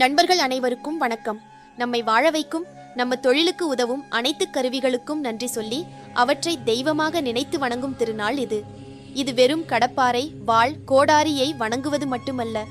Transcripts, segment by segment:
நண்பர்கள் அனைவருக்கும் வணக்கம். நம்மை வாழ வைக்கும் நம்ம தொழிலுக்கு உதவும் அனைத்து கருவிகளுக்கும் நன்றி சொல்லி அவற்றை தெய்வமாக நினைத்து வணங்கும் திருநாள் இது. இது வெறும் கடப்பாறை வாள் கோடாரியை வணங்குவது மட்டுமல்ல.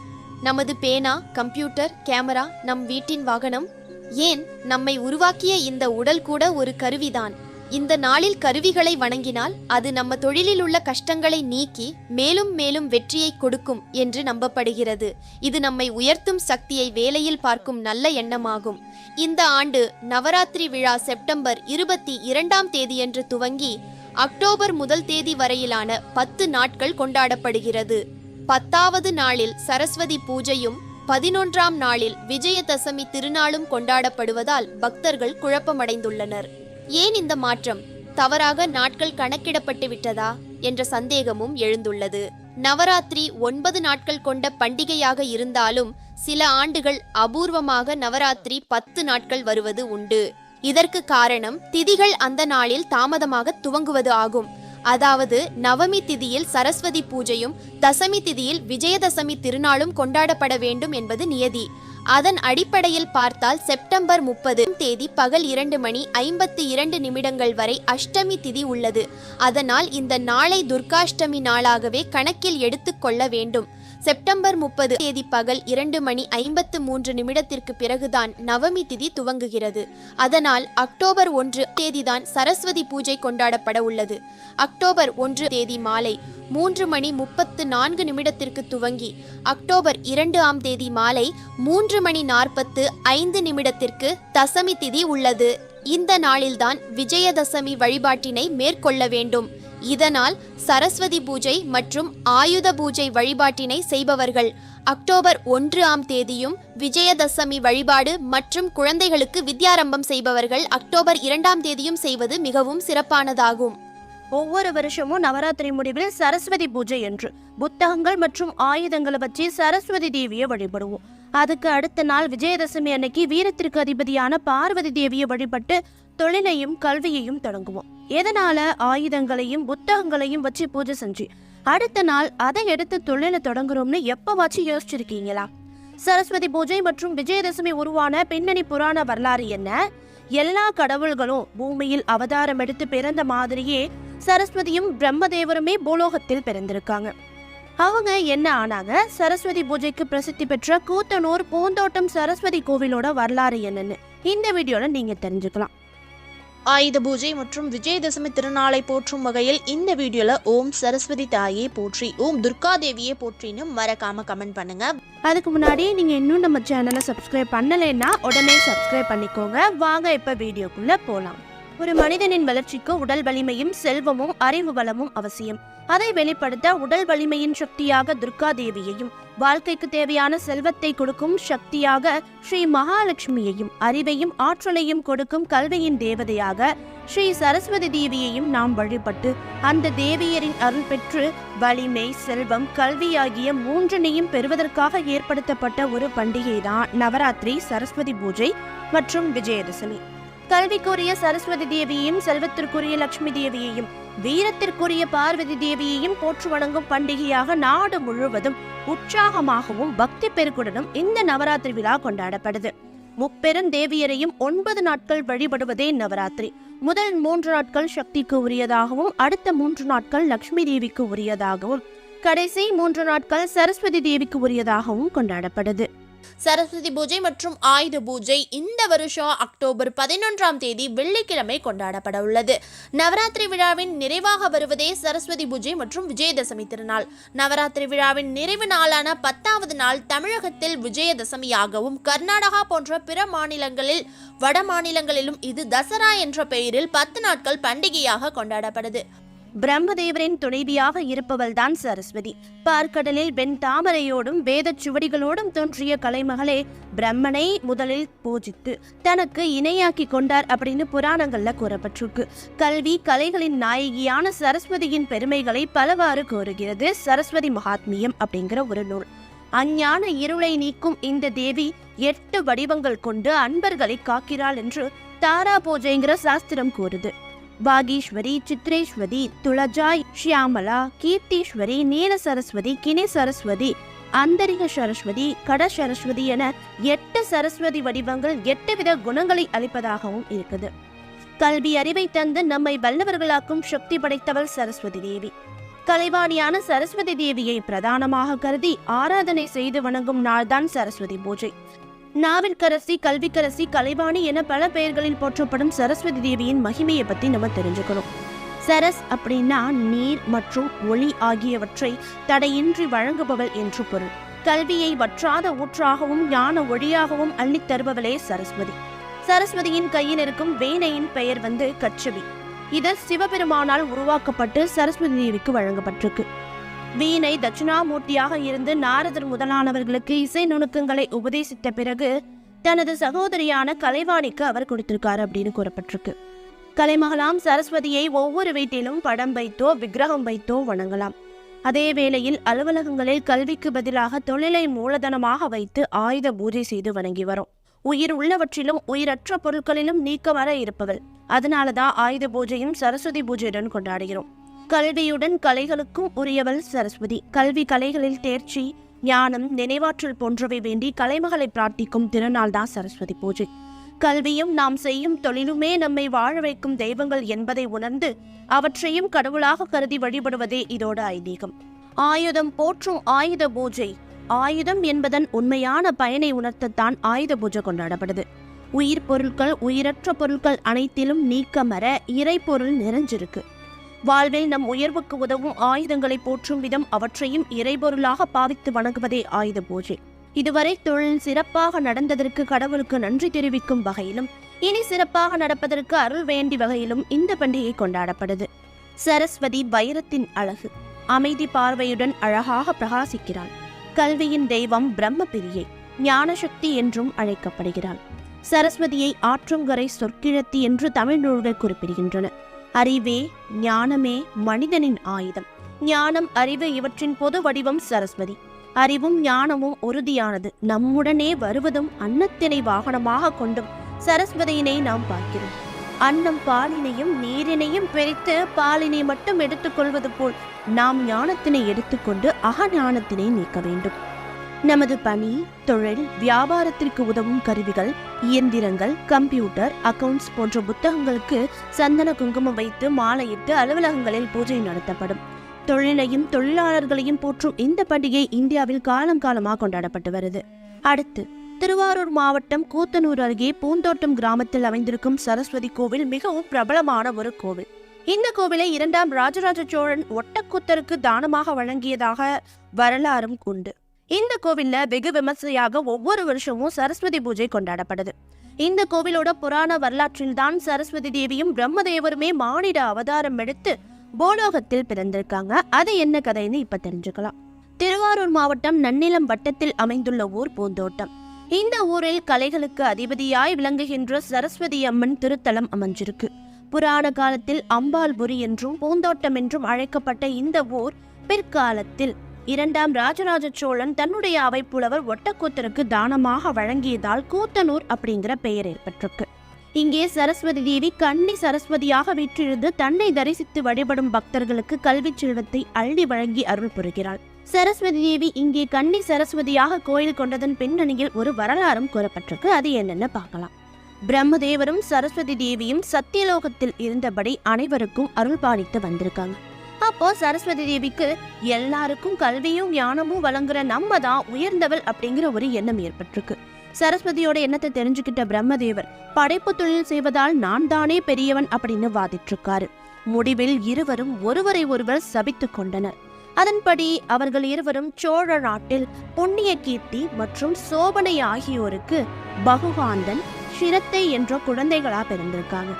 நமது பேனா கம்ப்யூட்டர் கேமரா நம் வீட்டின் வாகனம் ஏன் நம்மை உருவாக்கிய இந்த உடல் கூட ஒரு கருவிதான். இந்த நாளில் கருவிகளை வணங்கினால் அது நம்ம தொழிலில் உள்ள கஷ்டங்களை நீக்கி மேலும் மேலும் வெற்றியை கொடுக்கும் என்று நம்பப்படுகிறது. இது நம்மை உயர்த்தும் சக்தியை வேலையில் பார்க்கும் நல்ல எண்ணமாகும். இந்த ஆண்டு நவராத்திரி விழா செப்டம்பர் இருபத்தி இரண்டாம் தேதியன்று துவங்கி அக்டோபர் முதல் தேதி வரையிலான பத்து நாட்கள் கொண்டாடப்படுகிறது. பத்தாவது நாளில் சரஸ்வதி பூஜையும் பதினொன்றாம் நாளில் விஜயதசமி திருநாளும் கொண்டாடப்படுவதால் பக்தர்கள் குழப்பமடைந்துள்ளனர். ஏன் இந்த மாற்றம்? தவறாக நாட்கள் கணக்கிடப்பட்டு விட்டதா? என்ற சந்தேகமும் எழுந்துள்ளது. நவராத்திரி ஒன்பது நாட்கள் கொண்ட பண்டிகையாக இருந்தாலும் சில ஆண்டுகள் அபூர்வமாக நவராத்திரி பத்து நாட்கள் வருவது உண்டு. இதற்கு காரணம் திதிகள் அந்த நாளில் தாமதமாக துவங்குவது ஆகும். அதாவது நவமி திதியில் சரஸ்வதி பூஜையும் தசமி திதியில் விஜயதசமி திருநாளும் கொண்டாடப்பட வேண்டும் என்பது நியதி. அதன் அடிப்படையில் பார்த்தால் செப்டம்பர் முப்பது தேதி பகல் இரண்டு மணி ஐம்பத்தி இரண்டு நிமிடங்கள் வரை அஷ்டமி திதி உள்ளது. அதனால் இந்த நாளை துர்காஷ்டமி நாளாகவே கணக்கில் எடுத்துக்கொள்ள வேண்டும். செப்டம்பர் முப்பது தேதி பகல் இரண்டு மணி ஐம்பத்து மூன்று நிமிடத்திற்கு பிறகுதான் நவமி திதி துவங்குகிறது. அதனால் அக்டோபர் ஒன்று தேதிதான் சரஸ்வதி பூஜை கொண்டாடப்பட உள்ளது. அக்டோபர் ஒன்று தேதி மாலை மூன்று மணி முப்பத்து நான்கு நிமிடத்திற்கு துவங்கி அக்டோபர் இரண்டு ஆம் தேதி மாலை மூன்று மணி நாற்பத்து ஐந்து நிமிடத்திற்கு தசமி திதி உள்ளது. இந்த நாளில்தான் விஜயதசமி வழிபாட்டினை மேற்கொள்ள வேண்டும். இதனால் சரஸ்வதி பூஜை மற்றும் ஆயுத பூஜை வழிபாட்டினை செய்பவர்கள். அக்டோபர் ஒன்று ஆம் தேதியும் விஜயதசமி வழிபாடு மற்றும் குழந்தைகளுக்கு வித்யாரம்பம் செய்பவர்கள் அக்டோபர் இரண்டாம் தேதியும் செய்வது மிகவும் சிறப்பானதாகும். ஒவ்வொரு வருஷமும் நவராத்திரி முடிவில் சரஸ்வதி பூஜை என்று புத்தகங்கள் மற்றும் ஆயுதங்களை வச்சு சரஸ்வதி தேவியை வழிபடுவோம். அதுக்கு அடுத்த நாள் விஜயதசமி அன்னைக்கு வீரத்திற்கு அதிபதியான பார்வதி தேவியை வழிபட்டு தொழிலையும் கல்வியையும் தொடங்குவோம். எதனால? ஆயுதங்களையும் புத்தகங்களையும் வச்சு பூஜை செஞ்சு. அடுத்த நாள் அதை எடுத்து தொழிலை தொடங்குறோம்னு எப்பவாச்சும் யோசிச்சிருக்கீங்களா? சரஸ்வதி பூஜை மற்றும் விஜயதசமி உருவான பின்னணி புராண வரலாறு என்ன? எல்லா கடவுள்களும் பூமியில் அவதாரம் எடுத்து பிறந்த மாதிரியே சரஸ்வதியும் பிரம்மதேவருமே பூலோகத்தில் பிறந்திருக்காங்க. அவங்க என்ன ஆனாங்க? சரஸ்வதி பூஜைக்கு பிரசித்தி பெற்ற கூத்தனூர் பூந்தோட்டம் சரஸ்வதி கோவிலோட வரலாறு என்னன்னு இந்த வீடியோல நீங்க தெரிஞ்சுக்கலாம். ஆயுத பூஜை மற்றும் விஜயதசமி திருநாளை போற்றும் வகையில் இந்த வீடியோல ஓம் சரஸ்வதி தாயே போற்றி ஓம் துர்கா தேவியே போற்றின்னு மறக்காம கமெண்ட் பண்ணுங்க. அதுக்கு முன்னாடி நீங்க இன்னும் நம்ம சேனலை சப்ஸ்கிரைப் பண்ணலைன்னா உடனே சப்ஸ்கிரைப் பண்ணிக்கோங்க. வாங்க இப்ப வீடியோக்குள்ள போலாம். ஒரு மனிதனின் வளர்ச்சிக்கு உடல் வலிமையும் செல்வமும் அறிவு வளமும் அவசியம். அதை வெளிப்படுத்த உடல் வலிமையின் சக்தியாக துர்கா தேவியையும் வாழ்க்கைக்கு தேவையான செல்வத்தை கொடுக்கும் சக்தியாக ஸ்ரீ மகாலட்சுமியையும் அறிவையும் ஆற்றலையும் கொடுக்கும் கல்வியின் தேவதையாக ஸ்ரீ சரஸ்வதி தேவியையும் நாம் வழிபட்டு அந்த தேவியரின் அருள் பெற்று வலிமை செல்வம் கல்வி ஆகிய மூன்றனையும் பெறுவதற்காக ஏற்படுத்தப்பட்ட ஒரு பண்டிகைதான் நவராத்திரி சரஸ்வதி பூஜை மற்றும் விஜயதசமி. கல்விக்குரிய சரஸ்வதி தேவியையும் செல்வத்திற்குரிய லட்சுமி தேவியையும் வீரத்திற்குரிய பார்வதி தேவியையும் போற்று வணங்கும் பண்டிகையாக நாடு முழுவதும் உற்சாகமாகவும் பக்தி பெருக்குடனும் இந்த நவராத்திரி விழா கொண்டாடப்படுது. முப்பெரும் தேவியரையும் ஒன்பது நாட்கள் வழிபடுவதே நவராத்திரி. முதல் மூன்று நாட்கள் சக்திக்கு உரியதாகவும் அடுத்த மூன்று நாட்கள் லட்சுமி தேவிக்கு உரியதாகவும் கடைசி மூன்று நாட்கள் சரஸ்வதி தேவிக்கு உரியதாகவும் கொண்டாடப்படுது. சரஸ்வதி பூஜை மற்றும் ஆயுத பூஜை இந்த வருஷம் அக்டோபர் பதினொன்றாம் தேதி வெள்ளிக்கிழமை கொண்டாடப்பட உள்ளது நவராத்திரி விழாவின் நிறைவாக வருவதே சரஸ்வதி பூஜை மற்றும் விஜயதசமி திருநாள். நவராத்திரி விழாவின் நிறைவு நாளான பத்தாவது நாள் தமிழகத்தில் விஜயதசமியாகவும் கர்நாடகா போன்ற பிற மாநிலங்களில் வட மாநிலங்களிலும் இது தசரா என்ற பெயரில் பத்து நாட்கள் பண்டிகையாக கொண்டாடப்படுது. பிரம்மதேவரின் துணைவியாக இருப்பவள்தான் சரஸ்வதி. பார்க்கடலில் வெண் தாமரையோடும் வேதச் சுவடிகளோடும் தோன்றிய கலைமகளே பிரம்மனை முதலில் பூஜித்து தனக்கு இணையாக்கி கொண்டார் அப்படின்னு புராணங்கள்ல கூறப்பட்டிருக்கு. கல்வி கலைகளின் நாயகியான சரஸ்வதியின் பெருமைகளை பலவாறு கோருகிறது சரஸ்வதி மகாத்மியம் அப்படிங்கிற ஒரு நூல். அஞ்ஞான இருளை நீக்கும் இந்த தேவி எட்டு வடிவங்கள் கொண்டு அன்பர்களை காக்கிறாள் என்று தாரா பூஜைங்கிற சாஸ்திரம் கூறுது. பாகீஸ்வரி சித்ரேஸ்வரி துளஜாய் ஷியாமலா கீர்த்தீஸ்வரி நீல சரஸ்வதி கிணி சரஸ்வதி அந்தரிக சரஸ்வதி கட சரஸ்வதி என எட்டு சரஸ்வதி வடிவங்கள் எட்டு வித குணங்களை அளிப்பதாகவும் இருக்குது. கல்வி அறிவை தந்து நம்மை வல்லவர்களாக்கும் சக்தி படைத்தவள் சரஸ்வதி தேவி. கலைவாணியான சரஸ்வதி தேவியை பிரதானமாக கருதி ஆராதனை செய்து வணங்கும் நாள்தான் சரஸ்வதி பூஜை. நாவிற்கரசி கல்விக்கரசி கலைவாணி என பல பெயர்களில் போற்றப்படும் சரஸ்வதி தேவியின் மகிமையை பத்தி நம்ம தெரிஞ்சுக்கணும். சரஸ் அப்படின்னா நீர் மற்றும் ஒளி ஆகியவற்றை தடையின்றி வழங்குபவள் என்று பொருள். கல்வியை வற்றாத ஊற்றாகவும் ஞான ஒளியாகவும் அள்ளித் தருபவளே சரஸ்வதி. சரஸ்வதியின் கையில் இருக்கும் வேணையின் பெயர் வந்து கச்சவி இது சிவபெருமானால் உருவாக்கப்பட்டு சரஸ்வதி தேவிக்கு வழங்கப்பட்டிருக்கு. வீணை தட்சிணாமூர்த்தியாக இருந்து நாரதர் முதலானவர்களுக்கு இசை நுணுக்கங்களை உபதேசித்த பிறகு தனது சகோதரியான கலைவாணிக்கு அவர் கொடுத்திருக்காரு அப்படின்னு கூறப்பட்டிருக்கு. கலைமகளாம் சரஸ்வதியை ஒவ்வொரு வீட்டிலும் படம் வைத்தோ விக்கிரகம் வைத்தோ வணங்கலாம். அதே வேளையில் அலுவலகங்களில் கல்விக்கு பதிலாக தொழிலை மூலதனமாக வைத்து ஆயுத பூஜை செய்து வணங்கி வரும். உயிர் உள்ளவற்றிலும் உயிரற்ற பொருட்களிலும் நீக்கமர இருப்பவள். அதனாலதான் ஆயுத பூஜையும் சரஸ்வதி பூஜையுடன் கொண்டாடுகிறோம். கல்வியுடன் கலைகளுக்கும் உரியவள் சரஸ்வதி. கல்வி கலைகளில் தேர்ச்சி ஞானம் நினைவாற்றல் போன்றவை வேண்டி கலைமகளை பிரார்த்திக்கும் திருநாள் தான் சரஸ்வதி பூஜை. கல்வியும் நாம் செய்யும் தொழிலுமே நம்மை வாழ வைக்கும் தெய்வங்கள் என்பதை உணர்ந்து அவற்றையும் கடவுளாக கருதி வழிபடுவதே இதோட ஐதீகம். ஆயுதம் போற்றும் ஆயுத பூஜை. ஆயுதம் என்பதன் உண்மையான பயனை உணர்த்தத்தான் ஆயுத பூஜை கொண்டாடப்படுது. உயிர் பொருட்கள் உயிரற்ற பொருட்கள் அனைத்திலும் நீக்கமர இறைப்பொருள் நிறைஞ்சிருக்கு. வாழ்வில் நம் உயர்வுக்கு உதவும் ஆயுதங்களை போற்றும் விதம் அவற்றையும் இறைபொருளாக பாவித்து வணங்குவதே ஆயுத பூஜை. இதுவரை தொழில் சிறப்பாக நடந்ததற்கு கடவுளுக்கு நன்றி தெரிவிக்கும் வகையிலும் இனி சிறப்பாக நடப்பதற்கு அருள் வேண்டி வகையிலும் இந்த பண்டிகை கொண்டாடப்படுது. சரஸ்வதி வைரத்தின் அழகு. அமைதி பார்வையுடன் அழகாக பிரகாசிக்கிறாள். கல்வியின் தெய்வம் பிரம்ம பிரியை ஞானசக்தி என்றும் அழைக்கப்படுகிறாள். சரஸ்வதியை ஆற்றங்கரை சொற்கிழத்தி என்று தமிழ் நூல்கள் குறிப்பிடுகின்றன. அறிவே ஞானமே மனிதனின் ஆயுதம். ஞானம் அறிவு இவற்றின் பொது வடிவம் சரஸ்வதி. அறிவும் ஞானமும் உறுதியானது. நம்முடனே வருவதும் அன்னத்தினை வாகனமாக கொண்டும் சரஸ்வதியினை நாம் பார்க்கிறோம். அன்னம் பாலினையும் நீரினையும் பிரித்து பாலினை மட்டும் எடுத்துக்கொள்வது போல் நாம் ஞானத்தினை எடுத்துக்கொண்டு அகஞானத்தினை நீக்க வேண்டும். நமது பணி தொழில் வியாபாரத்திற்கு உதவும் கருவிகள் இயந்திரங்கள் கம்ப்யூட்டர் அக்கவுண்ட்ஸ் போன்ற புத்தகங்களுக்கு சந்தன குங்குமம் வைத்து மாலையிட்டு அலுவலகங்களில் பூஜை நடத்தப்படும். தொழிலையும் தொழிலாளர்களையும் போற்றும் இந்த பண்டிகை இந்தியாவில் காலம் காலமாக கொண்டாடப்பட்டு வருது. அடுத்து திருவாரூர் மாவட்டம் கூத்தனூர் அருகே பூந்தோட்டம் கிராமத்தில் அமைந்திருக்கும் சரஸ்வதி கோவில் மிகவும் பிரபலமான ஒரு கோவில். இந்த கோவிலை இரண்டாம் ராஜராஜ சோழன் ஒட்டக்கூத்தருக்கு தானமாக வழங்கியதாக வரலாறும் உண்டு. இந்த கோவில்ல வெகு விமர்சையாக ஒவ்வொரு வருஷமும் சரஸ்வதி பூஜை கொண்டாடப்படுது. இந்த கோவிலோட புராண வரலாற்றில் தான் சரஸ்வதி தேவியும் பிரம்மதேவருமே மானிட அவதாரம் எடுத்து போலோகத்தில் பிறந்திருக்காங்க. அது என்ன கதைன்னு இப்ப தெரிஞ்சுக்கலாம். திருவாரூர் மாவட்டம் நன்னிலம் வட்டத்தில் அமைந்துள்ள ஊர் பூந்தோட்டம். இந்த ஊரில் கலைகளுக்கு அதிபதியாய் விளங்குகின்ற சரஸ்வதி அம்மன் திருத்தலம் அமைஞ்சிருக்கு. புராண காலத்தில் அம்பாள்புரி என்றும் பூந்தோட்டம் என்றும் அழைக்கப்பட்ட இந்த ஊர் பிற்காலத்தில் இரண்டாம் ராஜராஜ சோழன் தன்னுடைய அவைப்புலவர் ஒட்டக்கூத்தருக்கு தானமாக வழங்கியதால் கூத்தனூர் அப்படிங்கிற பெயர் ஏற்பட்டிருக்கு. இங்கே சரஸ்வதி தேவி கன்னி சரஸ்வதியாக வீற்றிருந்து தன்னை தரிசித்து வழிபடும் பக்தர்களுக்கு கல்விச் செல்வத்தை அள்ளி வழங்கி அருள் புரிகிறாள். சரஸ்வதி தேவி இங்கே கன்னி சரஸ்வதியாக கோயில் கொண்டதன் பின்னணியில் ஒரு வரலாறும் கூறப்பட்டிருக்கு. அது என்னென்ன பார்க்கலாம். பிரம்மதேவரும் சரஸ்வதி தேவியும் சத்தியலோகத்தில் இருந்தபடி அனைவருக்கும் அருள் பாலித்து வந்திருக்காங்க. அப்போ சரஸ்வதி தேவிக்கு எல்லாருக்கும் கல்வியும் ஞானமும் வழங்குற நம்ம தான் உயர்ந்தவள் அப்படிங்கிற ஒரு எண்ணம் ஏற்பட்டிருக்கு. சரஸ்வதியோட எண்ணத்தை தெரிஞ்சுக்கிட்ட பிரம்மதேவர் படைப்பு தொழில் செய்வதால் நான் தானே பெரியவன் அப்படின்னு வாதிட்டிருக்காரு. முடிவில் இருவரும் ஒருவரை ஒருவர் சபித்து கொண்டனர். அதன்படி அவர்கள் இருவரும் சோழ நாட்டில் புண்ணிய கீர்த்தி மற்றும் சோபனை ஆகியோருக்கு பகுகாந்தன் சிரத்தை என்ற குழந்தைகளா பிறந்திருக்காங்க.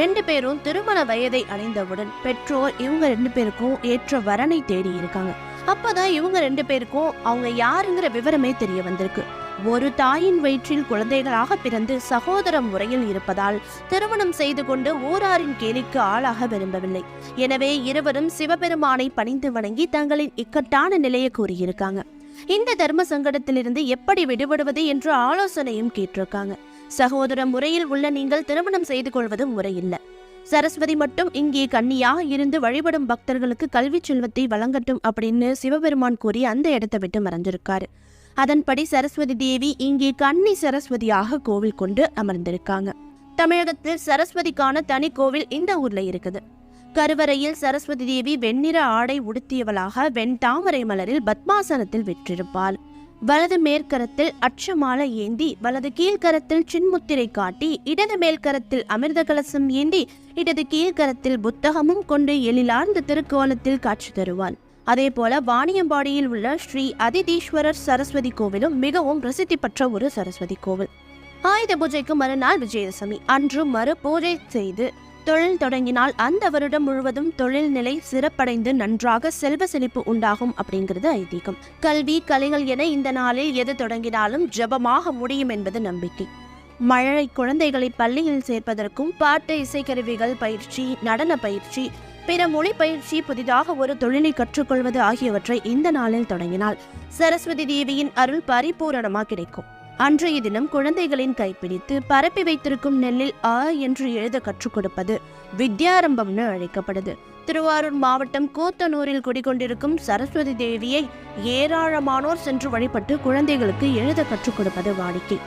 ரெண்டு பேரும் திருமண வயதை அடைந்தவுடன் பெற்றோர் இவங்க ரெண்டு பேருக்கும் ஏற்ற வரனை தேடி இருக்காங்க. அப்பதான் இவங்க ரெண்டு பேருக்கும் அவங்க யாருங்கிற விவரமே தெரிய வந்திருக்கு. ஒரு தாயின் வயிற்றில் குழந்தைகளாக பிறந்து சகோதர முறையில் இருப்பதால் திருமணம் செய்து கொண்டு ஊராரின் கேலிக்கு ஆளாக விரும்பவில்லை. எனவே இருவரும் சிவபெருமானை பணிந்து வணங்கி தங்களின் இக்கட்டான நிலையை கூறியிருக்காங்க. இந்த தர்ம சங்கடத்திலிருந்து எப்படி விடுபடுவது என்ற ஆலோசனையும் கேட்டிருக்காங்க. சகோதர முறையில் உள்ள நீங்கள் திருமணம் செய்து கொள்வது முறையில்லை. சரஸ்வதி மட்டும் இங்கே கன்னியாக இருந்து வழிபடும் பக்தர்களுக்கு கல்வி செல்வத்தை வழங்கட்டும் அப்படின்னு சிவபெருமான் கூறி அந்த இடத்தை விட்டு மறைஞ்சிருக்காரு. அதன்படி சரஸ்வதி தேவி இங்கே கன்னி சரஸ்வதியாக கோவில் கொண்டு அமர்ந்திருக்காங்க. தமிழகத்தில் சரஸ்வதிக்கான தனி கோவில் இந்த ஊர்ல இருக்குது. கருவறையில் சரஸ்வதி தேவி வெண்ணிற ஆடை உடுத்தியவளாக வெண் தாமரை மலரில் பத்மாசனத்தில் விற்றிருப்பாள். வலது மேற்கரத்தில் அச்சமாலை ஏந்தி வலது கீழ்கரத்தில் சின்முத்திரை காட்டி இடது மேல்கரத்தில் அமிர்த கலசம் ஏந்தி இடது கீழ்கரத்தில் புத்தகமும் கொண்டு எழிலார்ந்த திருக்கோலத்தில் காட்சி தருவான். அதே போல வாணியம்பாடியில் உள்ள ஸ்ரீ அதிதீஸ்வரர் சரஸ்வதி கோவிலும் மிகவும் பிரசித்தி பெற்ற ஒரு சரஸ்வதி கோவில். ஆயுத பூஜைக்கு மறுநாள் விஜயதசமி. அன்று மறு பூஜை செய்து தொழில் தொடங்கினால் அந்த வருடம் முழுவதும் தொழில் நிலை சிறப்படைந்து நன்றாக செல்வ செழிப்பு உண்டாகும் அப்படிங்கிறது ஐதீகம். கல்வி கலைகள் என இந்த நாளில் எது தொடங்கினாலும் ஜெபமாக முடியும் என்பது நம்பிக்கை. மழை குழந்தைகளை பள்ளியில் சேர்ப்பதற்கும் பாட்டு இசைக்கருவிகள் பயிற்சி நடன பயிற்சி பிற மொழி பயிற்சி புதிதாக ஒரு தொழிலை கற்றுக்கொள்வது ஆகியவற்றை இந்த நாளில் தொடங்கினால் சரஸ்வதி தேவியின் அருள் பரிபூரணமாக கிடைக்கும். அன்றைய தினம் குழந்தைகளின் கைப்பிடித்து பரப்பி வைத்திருக்கும் நெல்லில் ஆ என்று எழுத கற்றுக் கொடுப்பது வித்யாரம்பம்னு அழைக்கப்படுது. திருவாரூர் மாவட்டம் கூத்தனூரில் குடிகொண்டிருக்கும் சரஸ்வதி தேவியை ஏராளமானோர் சென்று வழிபட்டு குழந்தைகளுக்கு எழுத கற்றுக் கொடுப்பது வாடிக்கை.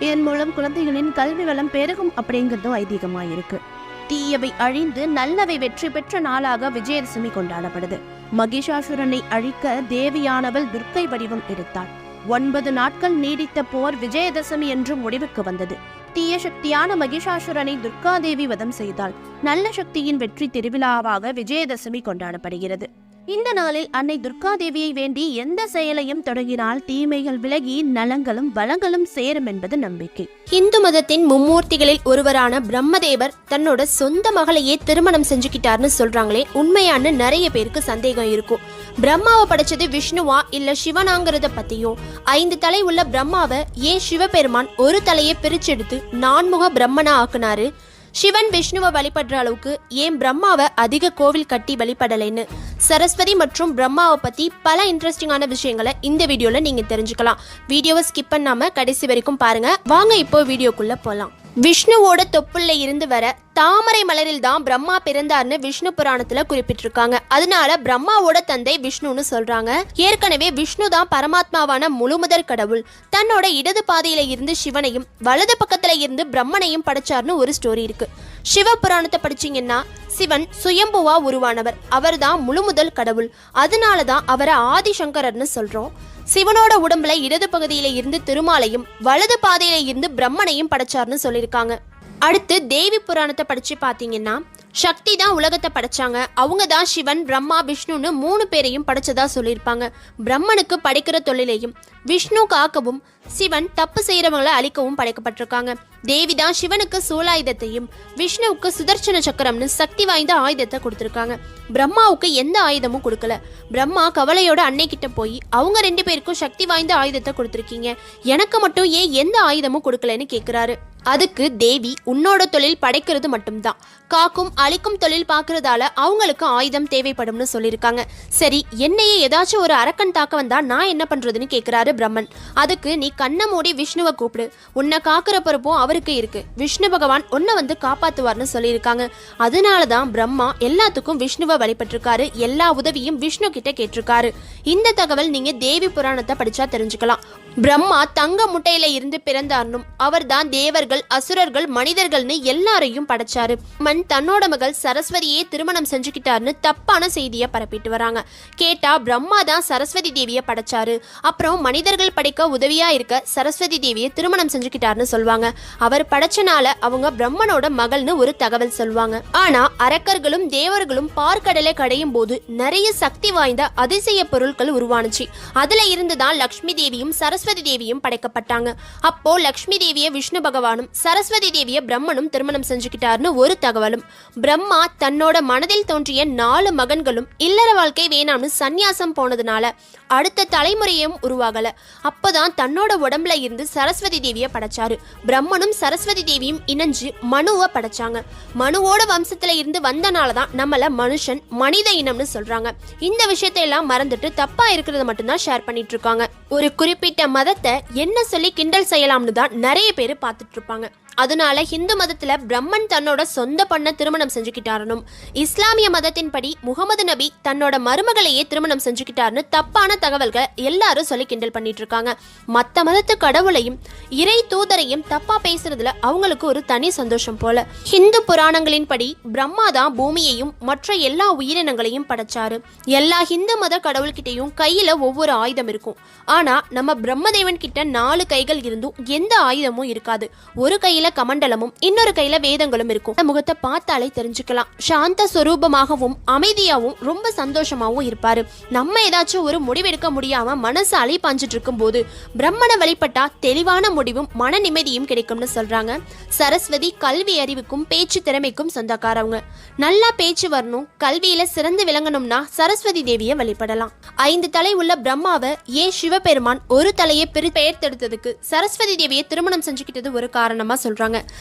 இதன் மூலம் குழந்தைகளின் கல்வி வளம் பெருகும் அப்படிங்கிறதும் ஐதீகமாயிருக்கு. தீயவை அழிந்து நல்லவை வெற்றி பெற்ற நாளாக விஜயதசமி கொண்டாடப்படுது. மகிஷாசுரனை அழிக்க தேவியானவள் துர்க்கை வடிவம் எடுத்தாள். ஒன்பது நாட்கள் நீடித்த போர் விஜயதசமி என்று முடிவுக்கு வந்தது. தீய சக்தியான மகிஷாசுரனை துர்காதேவி வதம் செய்தால் நல்ல சக்தியின் வெற்றி திருவிழாவாக விஜயதசமி கொண்டாடப்படுகிறது. இந்த நாளில் அன்னை துர்காதேவியை வேண்டி எந்த செயலையும் தொடங்கினால் தீமைகள் விலகி நலங்களும் வளங்களும் சேரும் என்பது நம்பிக்கை. இந்து மதத்தின் மும்மூர்த்திகளில் ஒருவரான பிரம்மதேவர் தன்னோட சொந்த மகளையே திருமணம் செஞ்சுக்கிட்டார்னு சொல்றாங்களே உண்மையான்னு நிறைய பேருக்கு சந்தேகம் இருக்கும். பிரம்மாவை படைச்சது விஷ்ணுவா இல்ல சிவனாங்கிறத பத்தியும் ஐந்து தலை உள்ள பிரம்மாவை ஏன் சிவபெருமான் ஒரு தலையை பிரிச்செடுத்து நான்முக பிரம்மனா ஆக்குனாரு? சிவன் விஷ்ணுவை வழிபடுற அளவுக்கு ஏன் பிரம்மாவை அதிக கோவில் கட்டி வழிபடலைன்னு? சரஸ்வதி மற்றும் பிரம்மாவை பற்றி பல இன்ட்ரெஸ்டிங்கான விஷயங்களை இந்த வீடியோவில் நீங்கள் தெரிஞ்சுக்கலாம். வீடியோவை ஸ்கிப் பண்ணாமல் கடைசி வரைக்கும் பாருங்கள் வாங்க இப்போ வீடியோக்குள்ளே போகலாம் விஷ்ணுவோட தொப்புள்ள இருந்து வர தாமரை மலரில் தான் பிரம்மா பிறந்தார்னு விஷ்ணு புராணத்துல குறிப்பிட்டிருக்காங்க. அதனால பிரம்மாவோட தந்தை விஷ்ணுன்னு சொல்றாங்க. ஏற்கனவே விஷ்ணு தான் பரமாத்மாவான முழுமுதற் கடவுள். தன்னோட இடது பாதையில இருந்து சிவனையும் வலது பக்கத்துல இருந்து பிரம்மனையும் படைச்சார்னு ஒரு ஸ்டோரி இருக்கு. சிவ புராணத்தை படிச்சீங்கன்னா சிவன் சுயம்புவா உருவானவர். அவர்தான் முழுமுதல் கடவுள். அதனால தான் அவரை ஆதிசங்கரர்னு சொல்றோம். சிவனோட உடம்புல இடது பகுதியில இருந்து திருமாலையும் வலது பாதையில இருந்து பிரம்மனையும் படைச்சார்னு சொல்லியிருக்காங்க. அடுத்து தேவி புராணத்தை படிச்சு பார்த்தீங்கன்னா சக்தி தான் உலகத்தை படைச்சாங்க. அவங்க தான் சிவன் பிரம்மா விஷ்ணுன்னு மூணு பேரையும் படைச்சதா சொல்லியிருப்பாங்க. பிரம்மனுக்கு படைக்கிற தொழிலையும் விஷ்ணு காக்கவும் சிவன் தப்பு செய்யறவங்களை அழிக்கவும் படைக்கப்பட்டிருக்காங்க. தேவி தான் சிவனுக்கு சூலாயுதத்தையும் விஷ்ணுவுக்கு சுதர்சன சக்கரம்னு சக்தி வாய்ந்த ஆயுதத்தை கொடுத்துருக்காங்க. பிரம்மாவுக்கு எந்த ஆயுதமும் கொடுக்கல. பிரம்மா கவலையோட அன்னை கிட்ட போய் அவங்க ரெண்டு பேருக்கும் சக்தி வாய்ந்த ஆயுதத்தை கொடுத்துருக்கீங்க. எனக்கு மட்டும் ஏன் எந்த ஆயுதமும் கொடுக்கலன்னு கேட்குறாரு அதுக்கு தேவி உன்னோட தொழில் படைக்கிறது மட்டும்தான். காக்கும் அழிக்கும் தொழில் பார்க்கறதால அவங்களுக்கு ஆயுதம் தேவைப்படும்னு சொல்லியிருக்காங்க. சரி என்னையே ஏதாச்சும் ஒரு அரக்கன் தாக்க வந்தா நான் என்ன பண்றதுன்னு கேட்குறாரு பிரம்மன். அதுக்கு நீ கண்ணை மூடி விஷ்ணுவை கூப்பிடு. உன்னை காக்கிற பொறுப்பும் அவருக்கு இருக்கு. விஷ்ணு பகவான் உன்னை வந்து காப்பாத்துவார்னு சொல்லியிருக்காங்க. அதனால தான் பிரம்மா எல்லாத்துக்கும் விஷ்ணுவை வழிபட்டிருக்காரு. எல்லா உதவியும் விஷ்ணு கிட்ட கேட்டிருக்காரு. இந்த தகவல் நீங்க தேவி புராணத்தை படிச்சா தெரிஞ்சுக்கலாம். பிரம்மா தங்க முட்டையில இருந்து பிறந்தார்னும். அவர்தான் தேவர்கள் அசுரர்கள் மனிதர்கள்னு எல்லாரையும் படைச்சாரு. மண் தன்னோட மகள் சரஸ்வதியே திருமணம் செஞ்சுக்கிட்டாருன்னு தப்பான செய்தியை பரப்பிட்டு வராங்க. கேட்டா பிரம்மா தான் சரஸ்வதி தேவியை படைச்சாரு. அப்புறம் மனிதர்கள் படைக்க உதவியா இருக்க சரஸ்வதி தேவியை திருமணம் செஞ்சுக்கிட்டாருன்னு சொல்லுவாங்க அவர் படைச்சனால அவங்க பிரம்மனோட மகள்னு ஒரு தகவல் சொல்லுவாங்க ஆனா அரக்கர்களும் தேவர்களும் பார்க்கடலை கடையும் போது நிறைய சக்தி வாய்ந்த அதிசய பொருட்கள் உருவானுச்சு. அதுல இருந்து தான் லக்ஷ்மி தேவியும் சரஸ்வதி தேவியும் படைக்கப்பட்டாங்க. அப்போ லக்ஷ்மி தேவியை விஷ்ணு பகவானும் சரஸ்வதி தேவியை பிரம்மனும் திருமணம் செஞ்சுக்கிட்டாருன்னு ஒரு தகவலும். பிரம்மா தன்னோட மனதில் தோன்றிய நாலு மகன்களும் இல்லற வாழ்க்கை வேணாம்னு சந்நியாசம் போனதுனால அடுத்த தலைமுறையும் உருவாகல. அப்போதான் தன்னோட உடம்புல இருந்து சரஸ்வதி தேவியை படைச்சாரு. பிரம்மனும் சரஸ்வதி தேவியும் இணைஞ்சு மனுவை படைச்சாங்க. மனுவோட வம்சத்துல இருந்து வந்தனால தான் நம்மள மனுஷன் மனித இனம்னு சொல்றாங்க. இந்த விஷயத்தை எல்லாம் மறந்துட்டு தப்பா இருக்கிறத மட்டும்தான் ஷேர் பண்ணிட்டு இருக்காங்க. ஒரு குறிப்பிட்ட மதத்தை என்ன சொல்லி கிண்டல் செய்யலாம்னு தான் நிறைய பேர் பார்த்துட்டு இருப்பாங்க. அதனால ஹிந்து மதத்துல பிரம்மன் தன்னோட சொந்த பண்ண திருமணம் செஞ்சுக்கிட்டாருனும். இஸ்லாமிய மதத்தின்படி முகமது நபி தன்னோட மருமகளையே திருமணம் செஞ்சுக்கிட்டாருன்னு தப்பான தகவல்கள் எல்லாரும் சொல்லி கிண்டல் பண்ணிட்டு இருக்காங்க மத்த மதத்து கடவுளையும் இறை தூதரையும் தப்பா பேசுறதுல அவங்களுக்கு ஒரு தனி சந்தோஷம் போல. ஹிந்து புராணங்களின்படி பிரம்மா தான் பூமியையும் மற்ற எல்லா உயிரினங்களையும் படைச்சாரு. எல்லா ஹிந்து மத கடவுள்கிட்டயும் கையில ஒவ்வொரு ஆயுதம் இருக்கும். ஆனா நம்ம பிரம்மதேவன் கிட்ட நாலு கைகள் இருந்தும் எந்த ஆயுதமும் இருக்காது. ஒரு கையில கமண்டலமும் இன்னொரு கையில வேதங்களும் இருக்கும். முகத்தை பார்த்தாலே தெரிஞ்சுக்கலாம். சாந்த சுரூபமாகவும் அமைதியாகவும் ரொம்ப சந்தோஷமாவும் இருப்பாரு. நம்ம ஏதாச்சும் ஒரு முடிவெடுக்க முடியாம மனசு அலைப்பாஞ்சிட்டு இருக்கும் போது பிரம்மனை வழிபட்டா தெளிவான முடிவும் மன நிம்மதியும் கிடைக்கும்னு சொல்றாங்க. சரஸ்வதி கல்வி அறிவுக்கும் பேச்சு திறமைக்கும் சொந்தக்காரவங்க. நல்லா பேச்சு வரணும் கல்வியில சிறந்து விளங்கணும்னா சரஸ்வதி தேவியை வழிபடலாம். ஐந்து தலை உள்ள பிரம்மாவை ஏன் சிவபெருமான் ஒரு தலையை பெயர்த்தெடுத்ததுக்கு சரஸ்வதி தேவியை திருமணம் செஞ்சுக்கிட்டது ஒரு காரணமா சொல்றாங்க.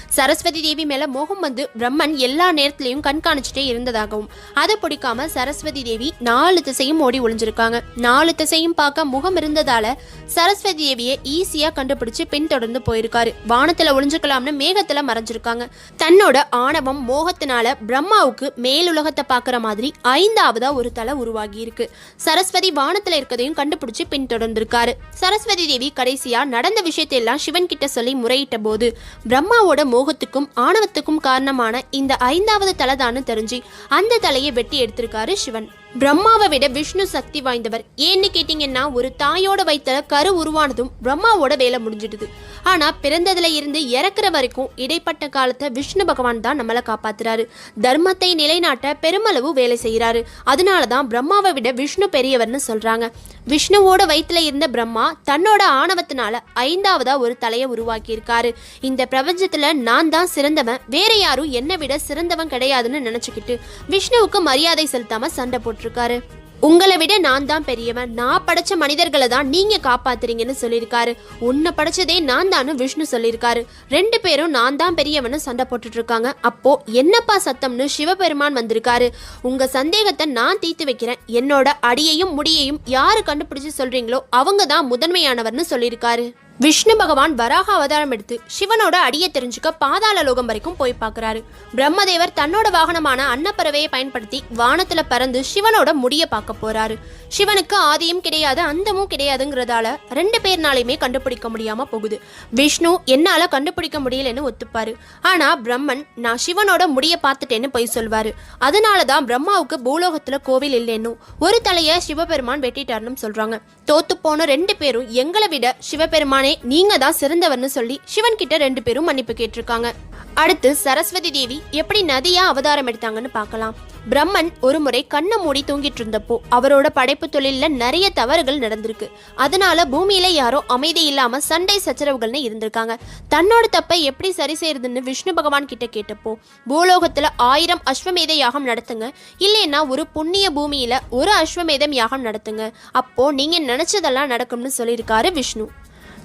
சரஸ்வதி தேவி மேல மோகம் வந்து பிரம்மன் எல்லா நேரத்திலையும் கண்காணிச்சுட்டே இருந்ததாகவும் அதை பிடிக்காம சரஸ்வதி தேவி நாலு திசையும் ஓடி ஒளிஞ்சிருக்காங்க. நாலு திசையும் பார்க்க முகம் இருந்ததால சரஸ்வதி தேவியை ஈஸியா கண்டுபிடிச்சு பின்தொடர்ந்து போயிருக்காரு. வானத்துல ஒளிஞ்சுக்கலாம்னு மேகத்துல மறைஞ்சிருக்காங்க. தன்னோட ஆணவம் மோகத்தினால பிரம்மாவுக்கு மேலுலகத்தை பாக்குற மாதிரி ஐந்தாவதா ஒரு தலை உருவாகி இருக்கு. சரஸ்வதி வானத்துல இருக்கதையும் கண்டுபிடிச்சு பின்தொடர்ந்திருக்காரு. சரஸ்வதி தேவி கடைசியா நடந்த விஷயத்தை எல்லாம் சிவன் கிட்ட சொல்லி முறையிட்ட போது பிரம்ம பிரம்மாவோட மோகத்துக்கும் ஆணவத்துக்கும் காரணமான இந்த ஐந்தாவது தலைதான்னு தெரிஞ்சு அந்த தலையை வெட்டி எடுத்திருக்காரு சிவன். பிரம்மாவை விட விஷ்ணு சக்தி வாய்ந்தவர். ஏன்னு கேட்டீங்கன்னா ஒரு தாயோட வைத்த கரு உருவானதும் பிரம்மாவோட வேலை முடிஞ்சிடுது. ஆனா பிறந்ததுல இருந்து இறக்குற வரைக்கும் இடைப்பட்ட காலத்தை விஷ்ணு பகவான் தான் நம்மளை காப்பாத்துறாரு. தர்மத்தை நிலைநாட்ட பெருமளவு வேலை செய்யறாரு அதனாலதான் பிரம்மாவை விட விஷ்ணு பெரியவர்னு சொல்றாங்க. விஷ்ணுவோட வயிற்றுல இருந்த பிரம்மா தன்னோட ஆணவத்தினால ஐந்தாவதா ஒரு தலையை உருவாக்கியிருக்காரு. இந்த பிரபஞ்சத்துல நான் தான் சிறந்தவன் வேற யாரும் என்னை விட சிறந்தவன் கிடையாதுன்னு நினைச்சுக்கிட்டு விஷ்ணுவுக்கு மரியாதை செலுத்தாம சண்டை போட்டிருக்காரு. உங்களை விட நான் தான் பெரியவன். நான் படைச்ச மனிதர்களை தான் நீங்க காப்பாத்துறீங்கன்னு சொல்லியிருக்காரு. உன்னை படைச்சதே நான் தானு விஷ்ணு சொல்லியிருக்காரு. ரெண்டு பேரும் நான் தான் பெரியவன்னு சண்டை போட்டுட்டு இருக்காங்க அப்போ என்னப்பா சத்தம்னு சிவபெருமான் வந்திருக்காரு. உங்க சந்தேகத்தை நான் தீர்த்து வைக்கிறேன். என்னோட அடியையும் முடியையும் யாரு கண்டுபிடிச்சு சொல்றீங்களோ அவங்க தான் முதன்மையானவர்னு சொல்லியிருக்காரு. விஷ்ணு பகவான் வராக அவதாரம் எடுத்து சிவனோட அடியை தெரிஞ்சுக்க பாதாள லோகம் வரைக்கும் போய் பார்க்கறாரு. பிரம்மதேவர் தன்னோட வாகனமான அன்னப்பறவையை பயன்படுத்தி வானத்துல பறந்து சிவனோட முடிய பார்க்க போறாரு. சிவனுக்கு ஆதியும் கிடையாது அந்தமும் கிடையாதுங்கிறதால ரெண்டு பேர்னாலையுமே கண்டுபிடிக்க முடியாம போகுது. விஷ்ணு என்னால கண்டுபிடிக்க முடியலன்னு ஒத்துப்பாரு. ஆனா பிரம்மன் நான் சிவனோட முடிய பார்த்துட்டேன்னு போய் சொல்வாரு. அதனாலதான் பிரம்மாவுக்கு பூலோகத்துல கோவில் இல்லைன்னு. ஒரு தலைய சிவபெருமான் வெட்டிட்டாருன்னு சொல்றாங்க. தோத்து போன ரெண்டு பேரும் எங்களை விட சிவபெருமானே நீங்க தான் சிறந்தவர்னு சொல்லி சிவன் கிட்ட ரெண்டு பேரும் மன்னிப்பு கேட்டிருக்காங்க. அடுத்து சரஸ்வதி தேவி எப்படி நதியா அவதாரம் எடுத்தாங்கன்னு பார்க்கலாம். பிரம்மன் ஒரு முறை கண்ணை மூடி தூங்கிட்டு இருந்தப்போ அவரோட படைப்பு தொழில்ல நிறைய தவறுகள் நடந்திருக்கு. அதனால பூமியில யாரோ அமைதி இல்லாம சண்டை சச்சரவுகள்னு இருந்திருக்காங்க. தன்னோட தப்பை எப்படி சரி செய்யறதுன்னு விஷ்ணு பகவான் கிட்ட கேட்டப்போ பூலோகத்துல ஆயிரம் அஸ்வமேத யாகம் நடத்துங்க இல்லைன்னா ஒரு புண்ணிய பூமியில ஒரு அஸ்வமேதம் யாகம் நடத்துங்க. அப்போ நீங்க நினைச்சதெல்லாம் நடக்கும்னு சொல்லியிருக்காரு விஷ்ணு.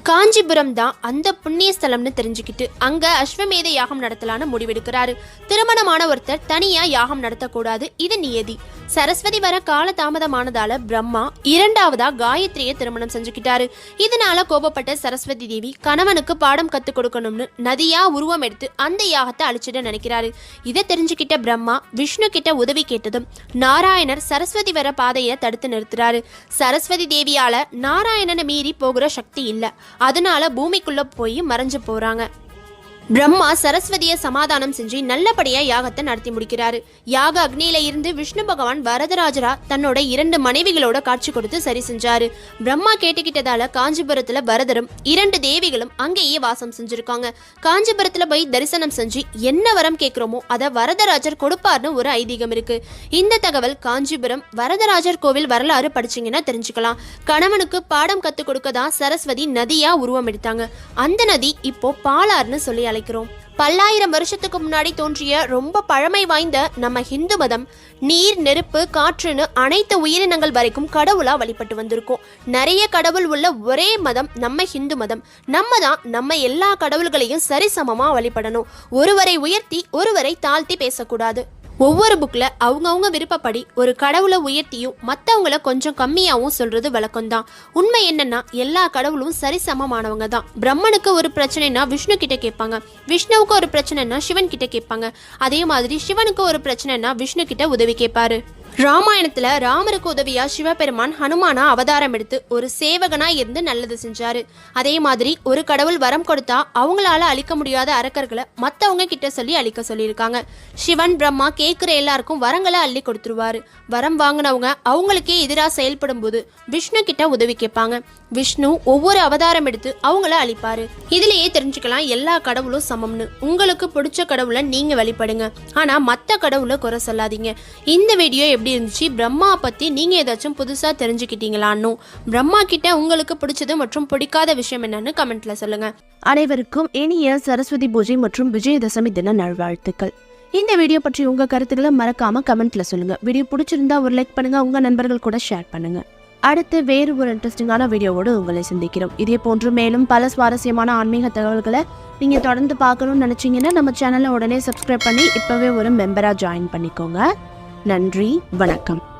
காஞ்சிபுரம் தான் அந்த புண்ணிய ஸ்தலம்னு தெரிஞ்சுக்கிட்டு அங்க அஸ்வமேத யாகம் நடத்தலான்னு முடிவெடுக்கிறாரு. திருமணமான ஒருத்தர் தனியா யாகம் நடத்தக்கூடாது இது நியதி. சரஸ்வதி வர கால தாமதமானதால பிரம்மா இரண்டாவதா காயத்ரியை திருமணம் செஞ்சுக்கிட்டாரு. இதனால கோபப்பட்ட சரஸ்வதி தேவி கணவனுக்கு பாடம் கத்துக் கொடுக்கணும்னு நதியா உருவம் எடுத்து அந்த யாகத்தை அழிச்சிட நினைக்கிறாரு. இதை தெரிஞ்சுக்கிட்ட பிரம்மா விஷ்ணு கிட்ட உதவி கேட்டதும் நாராயணர் சரஸ்வதி வர பாதையை தடுத்து நிறுத்துறாரு. சரஸ்வதி தேவியால நாராயணனை மீறி போகிற சக்தி இல்லை. அதனால பூமிக்குள்ளே போய் மறைஞ்சு போகிறாங்க பிரம்மா சரஸ்வதியை சமாதானம் செஞ்சு நல்லபடியா யாகத்தை நடத்தி முடிக்கிறாரு. யாக அக்னியில இருந்து விஷ்ணு பகவான் வரதராஜரா தன்னோட இரண்டு மனைவிகளோட காட்சி கொடுத்து சரி செஞ்சாரு. பிரம்மா கேட்டுக்கிட்டதால காஞ்சிபுரத்துல வரதரும் இரண்டு தேவிகளும் அங்கேயே வாசம் செஞ்சிருக்காங்க. காஞ்சிபுரத்துல போய் தரிசனம் செஞ்சு என்ன வரம் கேட்கிறோமோ அதை வரதராஜர் கொடுப்பார்னு ஒரு ஐதீகம் இருக்கு. இந்த தகவல் காஞ்சிபுரம் வரதராஜர் கோவில் வரலாறு படிச்சீங்கன்னா தெரிஞ்சுக்கலாம். கணவனுக்கு பாடம் கத்துக் கொடுக்க தான் சரஸ்வதி நதியா உருவம் எடுத்தாங்க. அந்த நதி இப்போ பாலார்னு சொல்லி அழைக்கிறோம். பல்லாயிரம் வருஷத்துக்கு முன்னாடி தோன்றிய ரொம்ப பழமை வாய்ந்த நம்ம ஹிந்து மதம் நீர் நெருப்பு காற்றுன்னு அனைத்து உயிரினங்கள் வரைக்கும் கடவுளா வழிபட்டு வந்திருக்கோம். நிறைய கடவுள் உள்ள ஒரே மதம் நம்ம ஹிந்து மதம். நம்ம தான் நம்ம எல்லா கடவுள்களையும் சரிசமமா வழிபடணும். ஒருவரை உயர்த்தி ஒருவரை தாழ்த்தி பேசக்கூடாது. ஒவ்வொரு புக்கில் அவங்கவுங்க விருப்பப்படி ஒரு கடவுளை உயர்த்தியும் மற்றவங்கள கொஞ்சம் கம்மியாகவும் சொல்கிறது வழக்கம்தான். உண்மை என்னன்னா எல்லா கடவுளும் சரிசமமானவங்க தான். பிரம்மனுக்கு ஒரு பிரச்சனைனா விஷ்ணு கிட்ட கேட்பாங்க. விஷ்ணுவுக்கு ஒரு பிரச்சனைனா சிவன் கிட்ட கேட்பாங்க. அதே மாதிரி சிவனுக்கு ஒரு பிரச்சனைனா விஷ்ணு கிட்ட உதவி கேட்பாரு. ராமாயணத்துல ராமருக்கு உதவியா சிவபெருமான் ஹனுமானா அவதாரம் எடுத்து ஒரு சேவகனா இருந்து நல்லது செஞ்சாரு. அதே மாதிரி ஒரு கடவுள் வரம் கொடுத்தா அவங்களால அழிக்க முடியாத அரக்கர்களை மத்தவங்க கிட்ட சொல்லி அழிக்க சொல்லியிருக்காங்க. சிவன் பிரம்மா கேட்குற எல்லாருக்கும் வரங்களை அள்ளி கொடுத்துருவாரு. வரம் வாங்கினவங்க அவங்களுக்கே எதிராக செயல்படும் போது விஷ்ணு கிட்ட உதவி கேட்பாங்க. விஷ்ணு ஒவ்வொரு அவதாரம் எடுத்து அவங்கள அழிப்பாரு. இதுலயே தெரிஞ்சுக்கலாம் எல்லா கடவுளும் சமம்னு. உங்களுக்கு பிடிச்ச கடவுளை நீங்க வழிபடுங்க. ஆனா மத்த கடவுளை குறை சொல்லாதீங்க. இந்த வீடியோ எப்படி இருந்துச்சு? பிரம்மா பற்றி நீங்கள் ஏதாச்சும் புதுசாக தெரிஞ்சுக்கிட்டீங்களான்னு பிரம்மா கிட்ட உங்களுக்கு பிடிச்சது மற்றும் பிடிக்காத விஷயம் என்னன்னு கமெண்ட்ல சொல்லுங்க. அனைவருக்கும் இனிய சரஸ்வதி பூஜை மற்றும் விஜயதசமி தின நல்வாழ்த்துக்கள். இந்த வீடியோ பற்றி உங்கள் கருத்துக்களை மறக்காம கமெண்ட்ல சொல்லுங்க. வீடியோ பிடிச்சிருந்தா ஒரு லைக் பண்ணுங்க உங்க நண்பர்கள் கூட ஷேர் பண்ணுங்க. அடுத்து வேறு ஒரு இன்ட்ரெஸ்டிங்கான வீடியோவோடு உங்களை சந்திக்கிறோம். இதே போன்று மேலும் பல சுவாரஸ்யமான ஆன்மீக தகவல்களை நீங்கள் தொடர்ந்து பார்க்கணும்னு நினைச்சீங்கன்னா நம்ம சேனலை உடனே சப்ஸ்கிரைப் பண்ணி இப்போவே ஒரு மெம்பராக ஜாயின் பண்ணிக்கோங்க. நன்றி வணக்கம்.